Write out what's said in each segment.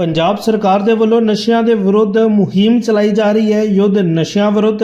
ਪੰਜਾਬ ਸਰਕਾਰ ਦੇ ਵੱਲੋਂ ਨਸ਼ਿਆਂ ਦੇ ਵਿਰੁੱਧ ਮੁਹਿੰਮ ਚਲਾਈ ਜਾ ਰਹੀ ਹੈ। ਯੁੱਧ ਨਸ਼ਿਆਂ ਵਿਰੁੱਧ,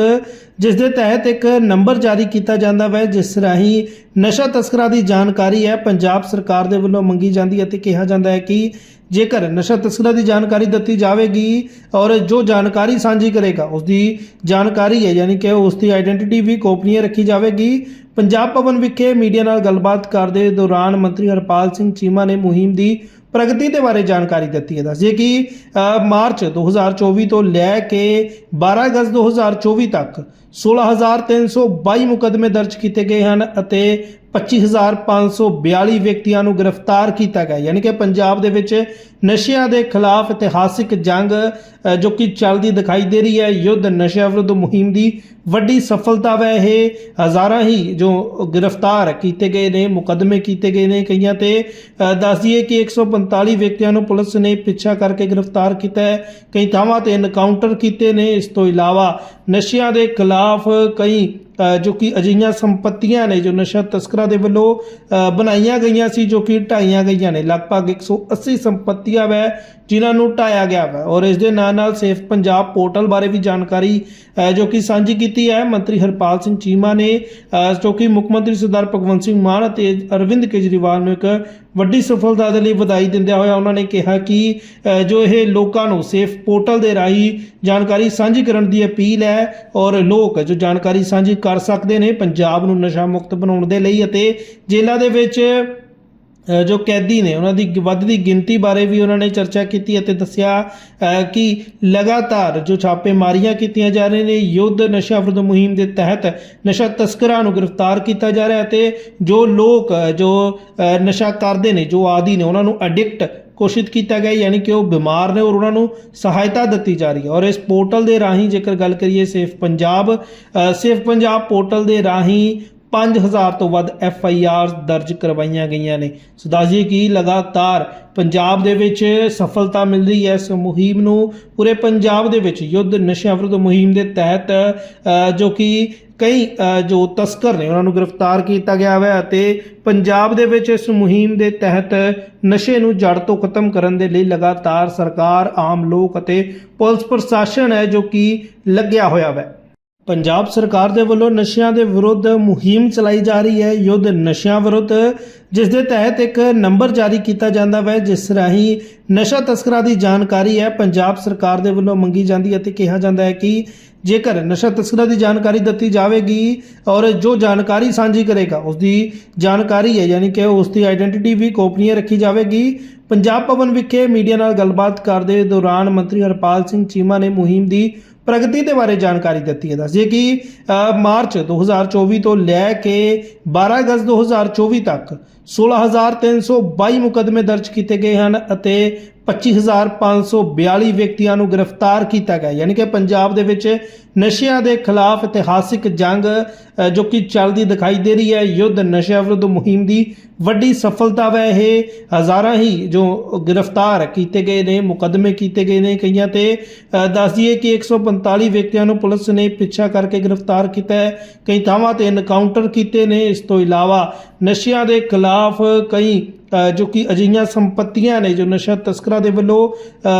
ਜਿਸ ਦੇ ਤਹਿਤ ਇੱਕ ਨੰਬਰ ਜਾਰੀ ਕੀਤਾ ਜਾਂਦਾ ਹੈ, ਜਿਸ ਰਾਹੀਂ ਨਸ਼ਾ ਤਸਕਰਾਂ ਦੀ ਜਾਣਕਾਰੀ ਹੈ। ਪੰਜਾਬ ਸਰਕਾਰ ਦੇ ਵੱਲੋਂ ਮੰਗੀ ਜਾਂਦੀ ਹੈ ਤੇ ਕਿਹਾ ਜਾਂਦਾ ਹੈ ਕਿ ਜੇਕਰ ਨਸ਼ਾ ਤਸਕਰਾਂ ਦੀ ਜਾਣਕਾਰੀ ਦਿੱਤੀ ਜਾਵੇਗੀ ਔਰ ਜੋ ਜਾਣਕਾਰੀ ਸਾਂਝੀ ਕਰੇਗਾ ਉਸ ਦੀ ਜਾਣਕਾਰੀ ਹੈ, ਯਾਨੀ ਕਿ ਉਸ ਦੀ ਆਇਡੈਂਟੀਟੀ ਵੀ ਗੋਪਨੀय ਰੱਖੀ ਜਾਵੇਗੀ। ਪੰਜਾਬ ਭਵਨ ਵਿਖੇ ਮੀਡੀਆ ਨਾਲ ਗੱਲਬਾਤ ਕਰਦੇ ਦੌਰਾਨ ਮੰਤਰੀ ਹਰਪਾਲ ਸਿੰਘ ਚੀਮਾ ਨੇ ਮੁਹਿੰਮ ਦੀ ਪ੍ਰਗਤੀ ਦੇ ਬਾਰੇ ਜਾਣਕਾਰੀ ਦਿੱਤੀ ਹੈ। ਦੱਸਦੇ ਕਿ ਅ, ਮਾਰਚ 2024 ਤੋਂ ਲੈ ਕੇ 12 ਅਗਸਤ 2024 ਤੱਕ 16322 ਮੁਕਦਮੇ ਦਰਜ ਕੀਤੇ ਗਏ ਹਨ ਅਤੇ 25542 ਵਿਅਕਤੀਆਂ ਨੂੰ ਗ੍ਰਿਫਤਾਰ ਕੀਤਾ ਗਿਆ। ਯਾਨੀ ਕਿ ਪੰਜਾਬ ਦੇ ਵਿੱਚ ਨਸ਼ਿਆਂ ਦੇ ਖਿਲਾਫ ਇਤਿਹਾਸਿਕ ਜੰਗ ਜੋ ਕਿ ਚੱਲਦੀ ਦਿਖਾਈ ਦੇ ਰਹੀ ਹੈ। ਯੁੱਧ ਨਸ਼ਿਆਂ ਵਿਰੁੱਧ ਮੁਹਿੰਮ ਦੀ ਵੱਡੀ ਸਫਲਤਾ ਵੈ ਇਹ। ਹਜ਼ਾਰਾਂ ਹੀ ਜੋ ਗ੍ਰਿਫਤਾਰ ਕੀਤੇ ਗਏ ਨੇ ਮੁਕਦਮੇ ਕੀਤੇ ਗਏ ਨੇ ਕਈਆਂ ਤੇ। ਅ, ਦੱਸ ਦਈਏ ਕਿ 145 ਵਿਅਕਤੀਆਂ ਨੂੰ ਪੁਲਿਸ ਨੇ ਪਿੱਛਾ ਕਰਕੇ ਗ੍ਰਿਫਤਾਰ ਕੀਤਾ ਹੈ। ਕਈ ਥਾਵਾਂ ਤੇ ਐਨਕਾਊਂਟਰ ਕੀਤੇ ਨੇ। ਇਸ ਤੋਂ ਇਲਾਵਾ ਨਸ਼ਿਆਂ ਦੇ ਖਿਲਾਫ ਕਈ ਜੋ ਕਿ ਅਜਿਹੀਆਂ ਸੰਪਤੀਆਂ ਨੇ ਜੋ ਨਸ਼ਾ ਤਸਕਰਾਂ ਦੇ ਵੱਲੋਂ ਬਣਾਈਆਂ ਗਈਆਂ ਸੀ, ਜੋ ਕਿ ਢਾਈਆਂ ਗਈਆਂ ਨੇ। ਲਗਭਗ 180 ਸੰਪਤੀਆਂ ਵੈ ਜਿਨ੍ਹਾਂ ਨੂੰ ਢਾਇਆ ਗਿਆ ਹੈ ਔਰ ਇਸ ਦੇ ਨਾਲ ਨਾਲ ਸੇਫ ਪੰਜਾਬ ਪੋਰਟਲ ਬਾਰੇ ਵੀ ਜਾਣਕਾਰੀ ਜੋ ਕਿ ਸਾਂਝੀ ਕੀਤੀ ਹੈ। ਮੰਤਰੀ ਹਰਪਾਲ ਸਿੰਘ ਚੀਮਾ ਨੇ ਜੋ ਕਿ ਮੁੱਖ ਮੰਤਰੀ ਸਰਦਾਰ ਭਗਵੰਤ ਸਿੰਘ ਮਾਨ ਅਤੇ ਅਰਵਿੰਦ ਕੇਜਰੀਵਾਲ ਨੂੰ ਇੱਕ ਵੱਡੀ ਸਫਲਤਾ ਦੇ ਲਈ ਵਧਾਈ ਦਿੰਦਿਆਂ ਹੋਇਆ ਉਹਨਾਂ ਨੇ ਕਿਹਾ ਕਿ ਜੋ ਇਹ ਲੋਕਾਂ ਨੂੰ ਸੇਫ ਪੋਰਟਲ ਦੇ ਰਾਹੀਂ ਜਾਣਕਾਰੀ ਸਾਂਝੀ ਕਰਨ ਦੀ ਅਪੀਲ ਹੈ ਔਰ ਲੋਕ ਜੋ ਜਾਣਕਾਰੀ ਸਾਂਝੀ ਕਰ ਸਕਦੇ ਨੇ, ਪੰਜਾਬ ਨੂੰ ਨਸ਼ਾ ਮੁਕਤ ਬਣਾਉਣ ਦੇ ਲਈ ਅਤੇ ਜੇਲ੍ਹਾਂ ਦੇ ਵਿੱਚ ਜੋ ਕੈਦੀ ਨੇ, ਉਹਨਾਂ ਦੀ ਵੱਧਦੀ ਗਿਣਤੀ ਬਾਰੇ ਵੀ ਉਹਨਾਂ ਨੇ ਚਰਚਾ ਕੀਤੀ ਅਤੇ ਦੱਸਿਆ ਕਿ ਲਗਾਤਾਰ ਜੋ ਛਾਪੇਮਾਰੀਆਂ ਕੀਤੀਆਂ ਜਾ ਰਹੀਆਂ ਨੇ, ਯੁੱਧ ਨਸ਼ਾ ਵਿਰੁੱਧ ਮੁਹਿੰਮ ਦੇ ਤਹਿਤ ਨਸ਼ਾ ਤਸਕਰਾਂ ਨੂੰ ਗ੍ਰਿਫਤਾਰ ਕੀਤਾ ਜਾ ਰਿਹਾ ਅਤੇ ਜੋ ਲੋਕ ਜੋ ਨਸ਼ਾ ਕਰਦੇ ਨੇ, ਜੋ ਆਦੀ ਨੇ, ਉਹਨਾਂ ਨੂੰ ਐਡਿਕਟ ਘੋਸ਼ਿਤ ਕੀਤਾ ਗਿਆ, ਯਾਨੀ ਕਿ ਉਹ ਬਿਮਾਰ ਨੇ ਔਰ ਉਹਨਾਂ ਨੂੰ ਸਹਾਇਤਾ ਦਿੱਤੀ ਜਾ ਰਹੀ ਹੈ। ਔਰ ਇਸ ਪੋਰਟਲ ਦੇ ਰਾਹੀਂ ਜੇਕਰ ਗੱਲ ਕਰੀਏ, safe Punjab safe Punjab portal ਦੇ ਰਾਹੀਂ 5000 ਤੋਂ ਵੱਧ ਐਫ ਆਈ ਆਰ ਦਰਜ ਕਰਵਾਈਆਂ ਗਈਆਂ ਨੇ। ਸੋ ਦੱਸੀਏ ਕਿ ਲਗਾਤਾਰ ਪੰਜਾਬ ਦੇ ਵਿੱਚ ਸਫਲਤਾ ਮਿਲ ਰਹੀ ਹੈ ਇਸ ਮੁਹਿੰਮ ਨੂੰ? ਪੂਰੇ ਪੰਜਾਬ ਦੇ ਵਿੱਚ ਯੁੱਧ ਨਸ਼ਿਆਂ ਵਿਰੁੱਧ ਮੁਹਿੰਮ ਦੇ ਤਹਿਤ ਜੋ ਕਿ ਕਈ ਜੋ ਤਸਕਰ ਨੇ, ਉਹਨਾਂ ਨੂੰ ਗ੍ਰਿਫਤਾਰ ਕੀਤਾ ਗਿਆ ਹੈ ਅਤੇ ਪੰਜਾਬ ਦੇ ਵਿੱਚ ਇਸ ਮੁਹਿੰਮ ਦੇ ਤਹਿਤ ਨਸ਼ੇ ਨੂੰ ਜੜ ਤੋਂ ਖਤਮ ਕਰਨ ਦੇ ਲਈ ਲਗਾਤਾਰ ਸਰਕਾਰ, ਆਮ ਲੋਕ ਅਤੇ ਪੁਲਿਸ ਪ੍ਰਸ਼ਾਸਨ ਹੈ ਜੋ ਕਿ ਲੱਗਿਆ ਹੋਇਆ ਹੈ। ਪੰਜਾਬ ਸਰਕਾਰ ਦੇ ਵੱਲੋਂ ਨਸ਼ਿਆਂ ਦੇ ਵਿਰੁੱਧ ਮੁਹਿੰਮ ਚਲਾਈ ਜਾ ਰਹੀ ਹੈ। ਯੁੱਧ ਨਸ਼ਿਆਂ ਵਿਰੁੱਧ, ਜਿਸ ਦੇ ਤਹਿਤ ਇੱਕ ਨੰਬਰ ਜਾਰੀ ਕੀਤਾ ਜਾਂਦਾ ਹੈ ਜਿਸ ਰਾਹੀਂ ਨਸ਼ਾ ਤਸਕਰਾਂ ਦੀ ਜਾਣਕਾਰੀ ਹੈ। ਪੰਜਾਬ ਸਰਕਾਰ ਦੇ ਵੱਲੋਂ ਮੰਗੀ ਜਾਂਦੀ ਹੈ ਤੇ ਕਿਹਾ ਜਾਂਦਾ ਹੈ ਕਿ ਜੇਕਰ ਨਸ਼ਾ ਤਸਕਰਾਂ ਦੀ ਜਾਣਕਾਰੀ ਦਿੱਤੀ ਜਾਵੇਗੀ ਔਰ ਜੋ ਜਾਣਕਾਰੀ ਸਾਂਝੀ ਕਰੇਗਾ ਉਸ ਦੀ ਜਾਣਕਾਰੀ ਹੈ, ਯਾਨੀ ਕਿ ਉਸ ਦੀ ਆਇਡੈਂਟੀਟੀ ਵੀ ਗੋਪਨੀय ਰੱਖੀ ਜਾਵੇਗੀ। ਪੰਜਾਬ ਭਵਨ ਵਿਖੇ ਮੀਡੀਆ ਨਾਲ ਗੱਲਬਾਤ ਕਰਦੇ ਦੌਰਾਨ ਮੰਤਰੀ ਹਰਪਾਲ ਸਿੰਘ ਚੀਮਾ ਨੇ ਮੁਹਿੰਮ ਦੀ ਪ੍ਰਗਤੀ ਦੇ ਬਾਰੇ ਜਾਣਕਾਰੀ ਦਿੱਤੀ ਹੈ। ਦੱਸਦੇ ਕਿ ਅ, ਮਾਰਚ 2024 ਤੋਂ ਲੈ ਕੇ 12 ਅਗਸਤ 2024 ਤੱਕ 16322 ਮੁਕਦਮੇ ਦਰਜ ਕੀਤੇ ਗਏ ਹਨ ਅਤੇ 25542 ਵਿਅਕਤੀਆਂ ਨੂੰ ਗ੍ਰਿਫਤਾਰ ਕੀਤਾ ਗਿਆ। ਯਾਨੀ ਕਿ ਪੰਜਾਬ ਦੇ ਵਿੱਚ ਨਸ਼ਿਆਂ ਦੇ ਖਿਲਾਫ ਇਤਿਹਾਸਿਕ ਜੰਗ ਜੋ ਕਿ ਚੱਲਦੀ ਦਿਖਾਈ ਦੇ ਰਹੀ ਹੈ ਯੁੱਧ ਨਸ਼ਿਆਂ ਵਿਰੁੱਧ ਮੁਹਿੰਮ ਦੀ ਵੱਡੀ ਸਫਲਤਾ ਹੈ ਇਹ। ਹਜ਼ਾਰਾਂ ਹੀ ਜੋ ਗ੍ਰਿਫਤਾਰ ਕੀਤੇ ਗਏ ਨੇ ਮੁਕਦਮੇ ਕੀਤੇ ਗਏ ਨੇ ਕਈਆਂ ਤੇ। ਅ, ਦੱਸ ਦਈਏ ਕਿ 145 ਵਿਅਕਤੀਆਂ ਨੂੰ ਪੁਲਿਸ ਨੇ ਪਿੱਛਾ ਕਰਕੇ ਗ੍ਰਿਫਤਾਰ ਕੀਤਾ ਹੈ। ਕਈ ਥਾਵਾਂ ਤੇ ਐਨਕਾਊਂਟਰ ਕੀਤੇ ਨੇ। ਇਸ ਤੋਂ ਇਲਾਵਾ ਨਸ਼ਿਆਂ ਦੇ ਖਿਲਾਫ ਕਈ ਜੋ ਕਿ ਅਜਿਹੀਆਂ ਸੰਪਤੀਆਂ ਨੇ ਜੋ ਨਸ਼ਾ ਤਸਕਰਾਂ ਦੇ ਵੱਲੋਂ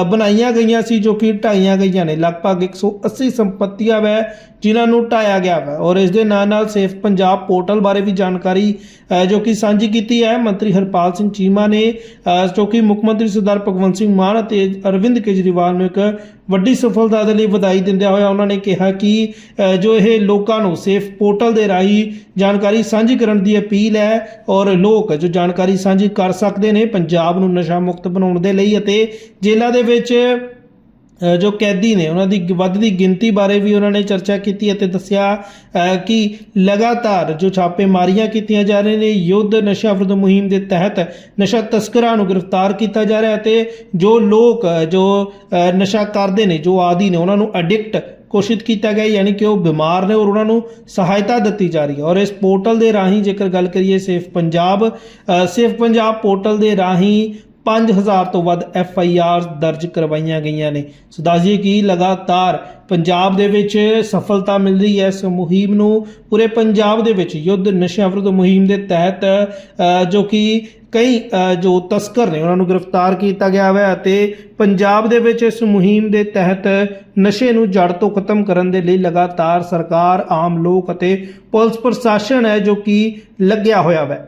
ਬਣਾਈਆਂ ਗਈਆਂ ਸੀ, ਜੋ ਕਿ ਢਾਈਆਂ ਗਈਆਂ ਨੇ। ਲਗਭਗ 180 ਸੰਪਤੀਆਂ ਵੈ ਜਿਨ੍ਹਾਂ ਨੂੰ ਢਾਇਆ ਗਿਆ ਹੈ ਔਰ ਇਸ ਦੇ ਨਾਲ ਨਾਲ ਸੇਫ ਪੰਜਾਬ ਪੋਰਟਲ ਬਾਰੇ ਵੀ ਜਾਣਕਾਰੀ ਜੋ ਕਿ ਸਾਂਝੀ ਕੀਤੀ ਹੈ। ਮੰਤਰੀ ਹਰਪਾਲ ਸਿੰਘ ਚੀਮਾ ਨੇ ਜੋ ਕਿ ਮੁੱਖ ਮੰਤਰੀ ਸਰਦਾਰ ਭਗਵੰਤ ਸਿੰਘ ਮਾਨ ਅਤੇ ਅਰਵਿੰਦ ਕੇਜਰੀਵਾਲ ਨੂੰ ਇੱਕ ਵੱਡੀ ਸਫਲਤਾ ਦੇ ਲਈ ਵਧਾਈ ਦਿੰਦਿਆਂ ਹੋਇਆ ਉਹਨਾਂ ਨੇ ਕਿਹਾ ਕਿ ਜੋ ਇਹ ਲੋਕਾਂ ਨੂੰ ਸੇਫ ਪੋਰਟਲ ਦੇ ਰਾਹੀਂ ਜਾਣਕਾਰੀ ਸਾਂਝੀ ਕਰਨ ਦੀ ਅਪੀਲ ਹੈ ਔਰ ਲੋਕ ਜੋ ਜਾਣਕਾਰੀ ਸਾਂਝੀ ਕਰ ਸਕਦੇ ਨੇ, ਪੰਜਾਬ ਨੂੰ ਨਸ਼ਾ ਮੁਕਤ ਬਣਾਉਣ ਦੇ ਲਈ ਅਤੇ ਜੇਲ੍ਹਾਂ ਦੇ ਵਿੱਚ ਜੋ ਕੈਦੀ ਨੇ ਉਹਨਾਂ ਦੀ ਵੱਧਦੀ ਗਿਣਤੀ ਬਾਰੇ ਵੀ ਉਹਨਾਂ ਨੇ ਚਰਚਾ ਕੀਤੀ ਅਤੇ ਦੱਸਿਆ ਕਿ ਲਗਾਤਾਰ ਜੋ ਛਾਪੇਮਾਰੀਆਂ ਕੀਤੀਆਂ ਜਾ ਰਹੀਆਂ ਨੇ, ਯੁੱਧ ਨਸ਼ਾ ਵਿਰੁੱਧ ਮੁਹਿੰਮ ਦੇ ਤਹਿਤ ਨਸ਼ਾ ਤਸਕਰਾਂ ਨੂੰ ਗ੍ਰਿਫਤਾਰ ਕੀਤਾ ਜਾ ਰਿਹਾ ਅਤੇ ਜੋ ਲੋਕ ਜੋ ਨਸ਼ਾ ਕਰਦੇ ਨੇ, ਜੋ ਆਦੀ ਨੇ, ਉਹਨਾਂ ਨੂੰ ਐਡਿਕਟ ਘੋਸ਼ਿਤ ਕੀਤਾ ਗਿਆ, ਯਾਨੀ ਕਿ ਉਹ ਬਿਮਾਰ ਨੇ ਔਰ ਉਹਨਾਂ ਨੂੰ ਸਹਾਇਤਾ ਦਿੱਤੀ ਜਾ ਰਹੀ ਹੈ। ਔਰ ਇਸ ਪੋਰਟਲ ਦੇ ਰਾਹੀਂ ਜੇਕਰ ਗੱਲ ਕਰੀਏ, safe Punjab safe Punjab portal ਦੇ ਰਾਹੀਂ 5000 ਤੋਂ ਵੱਧ ਐਫ ਆਈ ਆਰ ਦਰਜ ਕਰਵਾਈਆਂ ਗਈਆਂ ਨੇ। ਸੋ ਦੱਸੀਏ ਕਿ ਲਗਾਤਾਰ ਪੰਜਾਬ ਦੇ ਵਿੱਚ ਸਫਲਤਾ ਮਿਲ ਰਹੀ ਹੈ ਇਸ ਮੁਹਿੰਮ ਨੂੰ। ਪੂਰੇ ਪੰਜਾਬ ਦੇ ਵਿੱਚ ਯੁੱਧ ਨਸ਼ਿਆਂ ਵਿਰੁੱਧ ਮੁਹਿੰਮ ਦੇ ਤਹਿਤ ਜੋ ਕਿ ਕਈ ਜੋ ਤਸਕਰ ਨੇ, ਉਹਨਾਂ ਨੂੰ ਗ੍ਰਿਫਤਾਰ ਕੀਤਾ ਗਿਆ ਹੈ ਅਤੇ ਪੰਜਾਬ ਦੇ ਵਿੱਚ ਇਸ ਮੁਹਿੰਮ ਦੇ ਤਹਿਤ ਨਸ਼ੇ ਨੂੰ ਜੜ ਤੋਂ ਖਤਮ ਕਰਨ ਦੇ ਲਈ ਲਗਾਤਾਰ ਸਰਕਾਰ, ਆਮ ਲੋਕ ਅਤੇ ਪੁਲਿਸ ਪ੍ਰਸ਼ਾਸਨ ਹੈ ਜੋ ਕਿ ਲੱਗਿਆ ਹੋਇਆ ਹੈ।